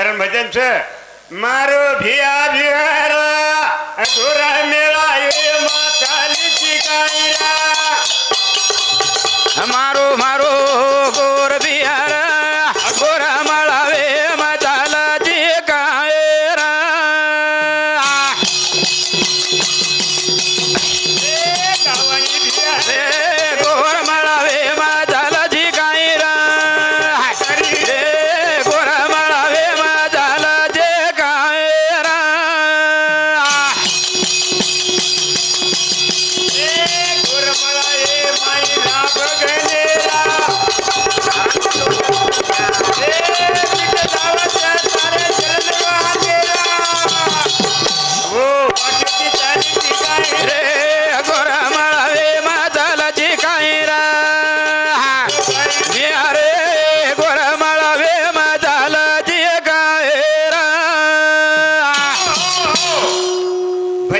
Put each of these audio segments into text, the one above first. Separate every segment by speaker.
Speaker 1: કારણ ભજન છે. મારો ભિયા ભિયારા
Speaker 2: અધૂરા મેળાયો માતા લીધી કાયરા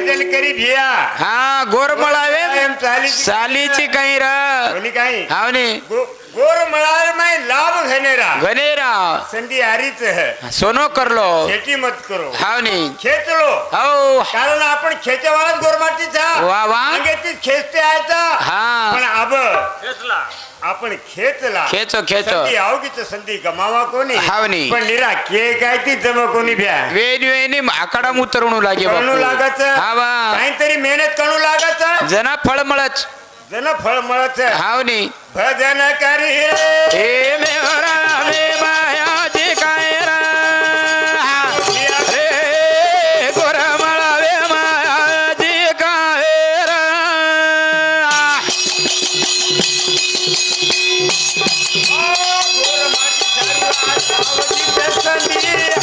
Speaker 2: भजन करी भिया
Speaker 1: हा गोरमळावे
Speaker 2: सालीची काही?
Speaker 1: राणी
Speaker 2: काही
Speaker 1: आवने गोरमळावे माय लाभ घनेरा.
Speaker 2: घनेरा.
Speaker 1: संधी आरीच
Speaker 2: सोनो करलो.
Speaker 1: शेती मत करो.
Speaker 2: हावनी.
Speaker 1: खेचलो.
Speaker 2: हो.
Speaker 1: कारण आपण खेचवाळच गोरमाटीचा
Speaker 2: वा वा.
Speaker 1: खेचते आयचा
Speaker 2: हा.
Speaker 1: पण आब खेचला. आपण खेचला.
Speaker 2: खेचो खेचो.
Speaker 1: संधी आवगीच संधी गमावा कोणी?
Speaker 2: हावनी.
Speaker 1: पण निरा के काय ती जमा कोणी भ्या?
Speaker 2: वेणी वेणी आकडा उतरणू लागे बापू.
Speaker 1: लागत
Speaker 2: हा वा
Speaker 1: काहीतरी मेहनत करू लागत
Speaker 2: जना फळ मळच
Speaker 1: जन फळ मळत
Speaker 2: हावनी.
Speaker 1: भजन करी रे.
Speaker 2: हे मे. रे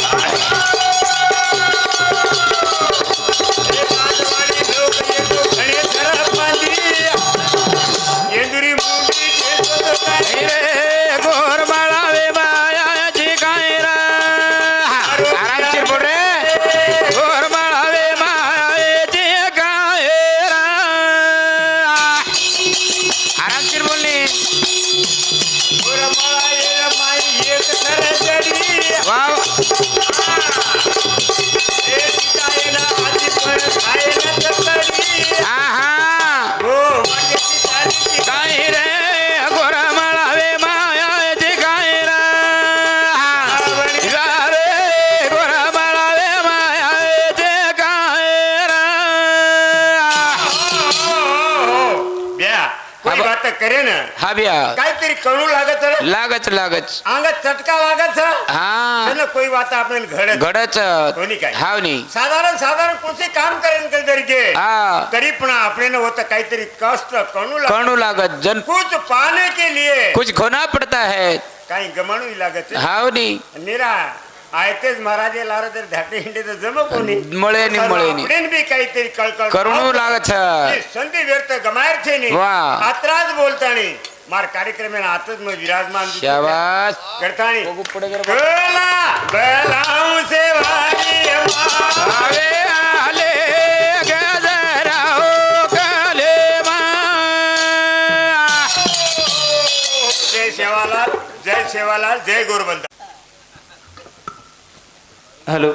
Speaker 1: कोणी करे ना
Speaker 2: हा बिया.
Speaker 1: काहीतरी कळू लागत
Speaker 2: लागच लागच
Speaker 1: अंगात चटका लागत
Speaker 2: हा.
Speaker 1: ना कोई बात आपण घडत.
Speaker 2: घडच
Speaker 1: कोणी काय?
Speaker 2: हावनी
Speaker 1: साधारण साधारण कोणते काम करेन कधीतरी के
Speaker 2: हा.
Speaker 1: तरी पण आपले होतं काहीतरी कष्ट कणू लागत.
Speaker 2: कणू लागत. जन
Speaker 1: कुछ पाने के लिए.
Speaker 2: कुछ खोना पडता है.
Speaker 1: काही गमाणू लागत
Speaker 2: हावनी
Speaker 1: निरा. आयतेच महाराजे लार तर धाटे हिंडे तर जम कोणी. आपणेन बी काहीतरी कळकळ
Speaker 2: करणू लागत
Speaker 1: संधी व्यर्थ गमायर छे नी
Speaker 2: वा.
Speaker 1: आत्राच बोलतानी मार कार्यक्रम आतच मग विराजमान.
Speaker 2: शाबास
Speaker 1: करतानी
Speaker 2: बघू पुढे.
Speaker 1: बेला बेलाऊ.
Speaker 2: आवे आले कलेमा.
Speaker 1: जय जय शेवालाल जय गोरबंदा
Speaker 2: हॅलो.